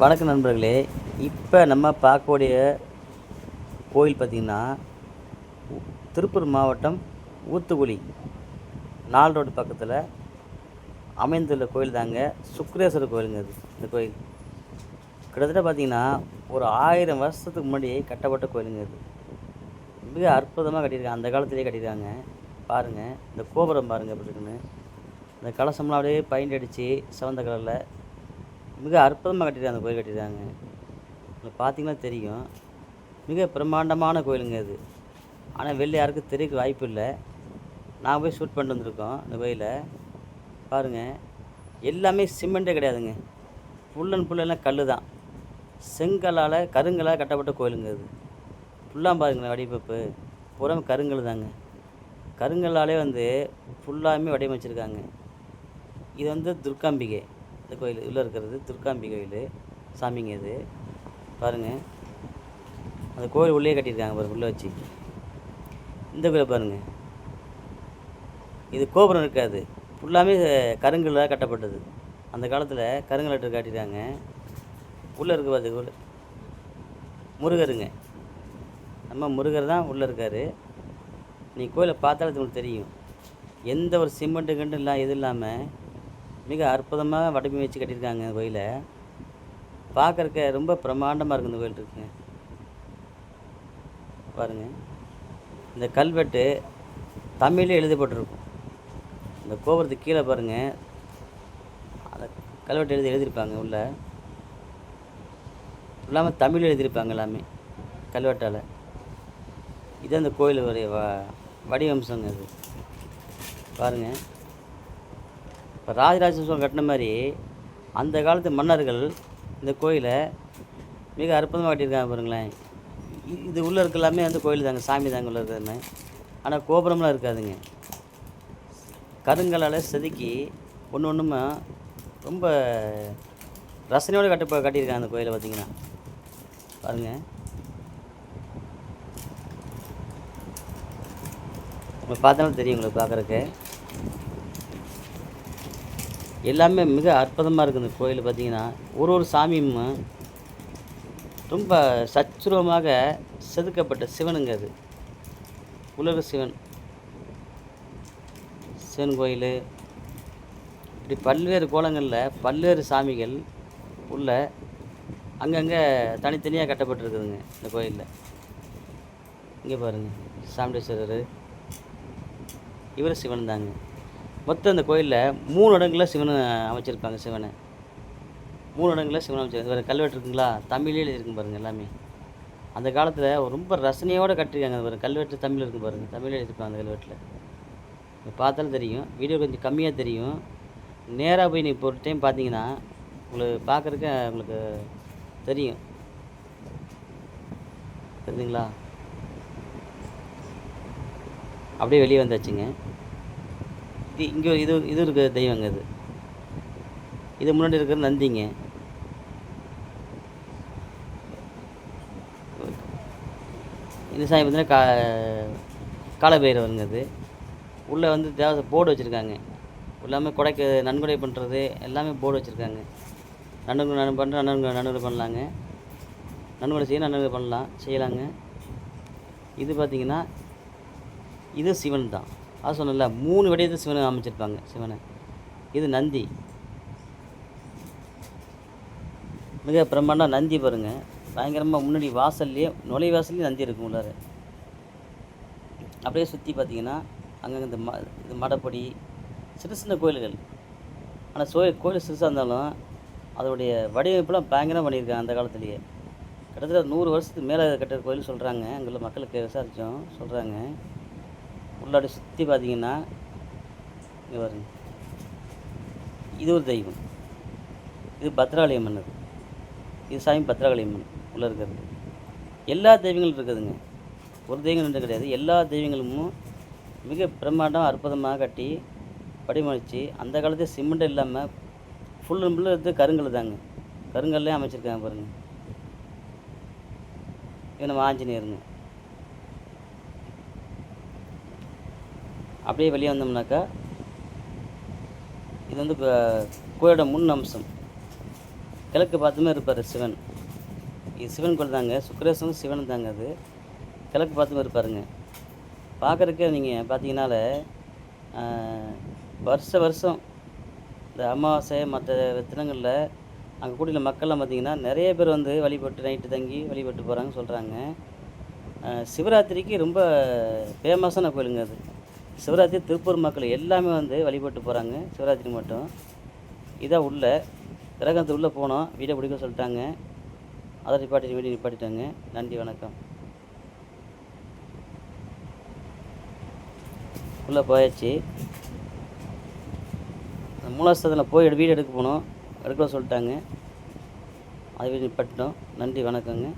வணக்கம் நண்பர்களே. இப்போ நம்ம பார்க்கக்கூடிய கோயில் பார்த்திங்கன்னா திருப்பூர் மாவட்டம் ஊத்துக்குளி நால் ரோடு பக்கத்தில் அமைந்துள்ள கோயில் தாங்க. சுக்ரேஸ்வரர் கோயிலுங்க அது இந்த கோயில். கிட்டத்தட்ட பார்த்திங்கன்னா ஒரு ஆயிரம் வருஷத்துக்கு முன்னாடி கட்டப்பட்ட கோயிலுங்க அது. மிக அற்புதமாக கட்டியிருக்காங்க. அந்த காலத்திலே கட்டியிருக்காங்க. பாருங்கள் இந்த கோபுரம் பாருங்கள் எப்படி இருக்குன்னு. இந்த கலசம்லாம் அப்படியே பெயிண்ட் அடித்து சிவந்த கலரில் மிக அற்புதமாக கட்டியிருக்காங்க அந்த கோயில் கட்டியிருக்காங்க. உங்களுக்கு பார்த்தீங்கன்னா தெரியும். மிக பிரம்மாண்டமான கோயிலுங்க அது ஆனால் வெளில யாருக்கும் தெரியக்க வாய்ப்பு இல்லை. நான் போய் ஷூட் பண்ணிட்டு வந்திருக்கோம் இந்த கோயிலை. பாருங்கள் எல்லாமே சிமெண்ட்டே கிடையாதுங்க. ஃபுல் அண்ட் ஃபுல் கல் தான். செங்கல்லால் கருங்கலால் கட்டப்பட்ட கோயிலுங்க அது ஃபுல்லாக பாருங்களேன் வடிவமைப்பு. புறம் கருங்கல் தாங்க. கருங்கல்லாலே வந்து ஃபுல்லாமே வடிவமைச்சிருக்காங்க. இது வந்து துர்காம்பிகை. இந்த கோயில் உள்ளே இருக்கிறது திருக்காம்பி கோயில். சாமிங்க இது. பாருங்கள் அந்த கோயில் உள்ளே கட்டியிருக்காங்க பாருங்க உள்ளே வச்சு. இந்த கோயிலை பாருங்கள் இது கோபுரம் இருக்காது. ஃபுல்லாமே கருங்கல்லாக கட்டப்பட்டது. அந்த காலத்தில் கருங்கலட்டு காட்டியிருக்காங்க. உள்ளே இருக்கு பார்த்து முருகருங்க. நம்ம முருகர் தான் உள்ளே இருக்கார். நீ கோயிலை பார்த்தாலே உங்களுக்கு தெரியும். எந்த ஒரு சிமெண்ட்டு கண்டு இல்லை இது இல்லாமல் மிக அற்புதமாக வடிவமை வச்சு கட்டியிருக்காங்க இந்த கோயிலை. பார்க்குறக்க ரொம்ப பிரம்மாண்டமாக இருக்குது இந்த கோயில் இருக்குங்க பாருங்கள் இந்த கல்வெட்டு தமிழில் எழுதப்பட்டிருக்கும். இந்த கோபுரத்துக்கு கீழே பாருங்கள் அந்த கல்வெட்டு எழுதி எழுதியிருப்பாங்க உள்ள. இல்லாமல் தமிழ் எழுதியிருப்பாங்க எல்லாமே கல்வெட்டால். இது அந்த கோயிலுடைய வ வடிவம்சங்க அது. பாருங்கள் இப்போ ராஜராஜ சோழன் கட்டின மாதிரி அந்த காலத்து மன்னர்கள் இந்த கோயிலை மிக அற்புதமாக கட்டியிருக்காங்க பாருங்களேன். இது உள்ளே இருக்க எல்லாமே வந்து கோயில் தாங்க சாமி தாங்க உள்ளே இருக்கிறதுமே. ஆனால் கோபுரம்லாம் இருக்காதுங்க. கருங்கலால் செதுக்கி ஒன்று ஒன்றுமே ரொம்ப ரசனையோடு கட்ட கட்டியிருக்காங்க அந்த கோயிலை பார்த்தீங்கன்னா பாருங்கள் உங்களுக்கு பார்த்தாலும் தெரியும் உங்களுக்கு பார்க்குறக்கு எல்லாமே மிக அற்புதமாக இருக்குது இந்த கோயில் பார்த்தீங்கன்னா. ஒரு ஒரு சாமியும் ரொம்ப சச்சுரமாக செதுக்கப்பட்ட சிவனுங்க அது. உலக சிவன். சிவன் கோயில். இப்படி பல்வேறு கோலங்களில் பல்வேறு சாமிகள் உள்ள அங்கங்கே தனித்தனியாக கட்டப்பட்டிருக்குதுங்க இந்த கோயிலில். இங்கே பாருங்கள் சாமுண்டேஸ்வரர். இவர் சிவன் தாங்க. மொத்தம் அந்த கோயிலில் மூணு இடங்களில் சிவனை அமைச்சிருப்பாங்க சிவனை. மூணு இடங்களில் சிவன் அமைச்சிருக்காங்க. வேறு கல்வெட்டு இருக்குங்களா? தமிழ்லேயே இருக்கும் பாருங்கள் எல்லாமே. அந்த காலத்தில் ரொம்ப ரசனையோடு கட்டிருக்காங்க பாருங்க கல்வெட்டு தமிழ் இருக்கும் பாருங்கள் தமிழே எழுதியிருப்பாங்க அந்த கல்வெட்டில். பார்த்தாலும் தெரியும். வீடியோ கொஞ்சம் கம்மியாக தெரியும். நேராக போய் நீங்கள் இப்போ ஒரு டைம் பார்த்தீங்கன்னா உங்களுக்கு பார்க்குறதுக்கு உங்களுக்கு தெரியும். தெரியுதுங்களா அப்படியே வெளியே வந்தாச்சுங்க. இங்கே இது இது இருக்கிற தெய்வங்க இது. இது முன்னாடி இருக்கிற நந்திங்க. இந்த சாமி பார்த்தீங்கன்னா கா காலபைரவருங்க இது. உள்ளே வந்து தேவ போர்டு வச்சுருக்காங்க. எல்லாமே கொடைக்கு நன்கொடை பண்ணுறது எல்லாமே போர்டு வச்சுருக்காங்க. நன்கொடை நன் பண்ணுற நன்கொடை நன்கொடை பண்ணலாங்க. நன்கொடை செய்ய நன்கொடை பண்ணலாம் செய்யலாங்க. இது பார்த்தீங்கன்னா இது சிவன் தான். அது சொன்னல மூணு வடிவத்தை சிவனை அமைச்சிருப்பாங்க சிவனை. இது நந்தி. மிக பிரம்மாண்டம் நந்தி பாருங்க. பயங்கரமாக முன்னாடி வாசல்லையே நுழைவாசல்லையும் நந்தி இருக்கும் உள்ளார. அப்படியே சுற்றி பார்த்தீங்கன்னா அங்கங்கே இந்த ம இது மடப்படி சின்ன சின்ன கோயில்கள். ஆனால் சோ கோயில் சிறுசாக இருந்தாலும் அதோடைய வடிவமைப்புலாம் பயங்கரம் பண்ணியிருக்காங்க அந்த காலத்துலேயே. கிட்டத்தட்ட நூறு வருஷத்துக்கு மேலே கட்டுற கோயில் சொல்கிறாங்க அங்குள்ள மக்களுக்கு விசாரித்தோம் சொல்கிறாங்க உள்ளாடி சுற்றி பார்த்தீங்கன்னா இங்கே பாருங்க. இது ஒரு தெய்வம். இது பத்ராலயம் மன்னர். இது சாமி பத்ராலயம் மன்னர். உள்ளே இருக்கிறது. எல்லா தெய்வங்களும் இருக்குதுங்க. ஒரு தெய்வம் ரெண்டு கிடையாது. எல்லா தெய்வங்களும் மிக பிரம்மாண்டம் அற்புதமாக கட்டி படிமளித்து அந்த காலத்து சிமெண்ட் இல்லாமல் ஃபுல் அண்ட் ஃபுல்லு இது கருங்கல் தாங்க. கருங்கல்லே அமைச்சிருக்காங்க பாருங்கள் இது நம்ம ஆஞ்சநேயருங்க. அப்படியே வெளியே வந்தோம்னாக்கா இது வந்து இப்போ கோயிலோட முன் அம்சம். கிழக்கு பார்த்துமே இருப்பார் சிவன். இது சிவன் கோயில் தாங்க. சுக்கரேசனும் சிவன் தாங்க அது. கிழக்கு பார்த்துமே இருப்பாருங்க. பார்க்குறக்கே நீங்கள் பார்த்தீங்கனால வருஷ வருஷம் இந்த அமாவாசை மற்ற தினங்களில் அங்கே கூடிய மக்கள்லாம் பார்த்தீங்கன்னா நிறைய பேர் வந்து வழிபட்டு நைட்டு தங்கி வழிபட்டு போகிறாங்கன்னு சொல்கிறாங்க சிவராத்திரிக்கு ரொம்ப ஃபேமஸான கோயிலுங்க அது. சிவராத்திரி திருப்பூர் மக்கள் எல்லாமே வந்து வழிபட்டு போகிறாங்க சிவராத்திரி மட்டும். இதாக உள்ள. கிரகத்து உள்ளே போனோம். வீடியோ பிடிக்க சொல்லிட்டாங்க. அதை நிப்பாட்டி வீடியோ நிப்பாட்டிட்டாங்க. நன்றி வணக்கம். உள்ளே போயாச்சு. அந்த மூலாஸ்தத்தில் போய் வீடு எடுக்க போனோம். எடுக்க சொல்லிட்டாங்க. அதை வீடு நிப்பாட்டிட்டோம். நன்றி வணக்கங்க.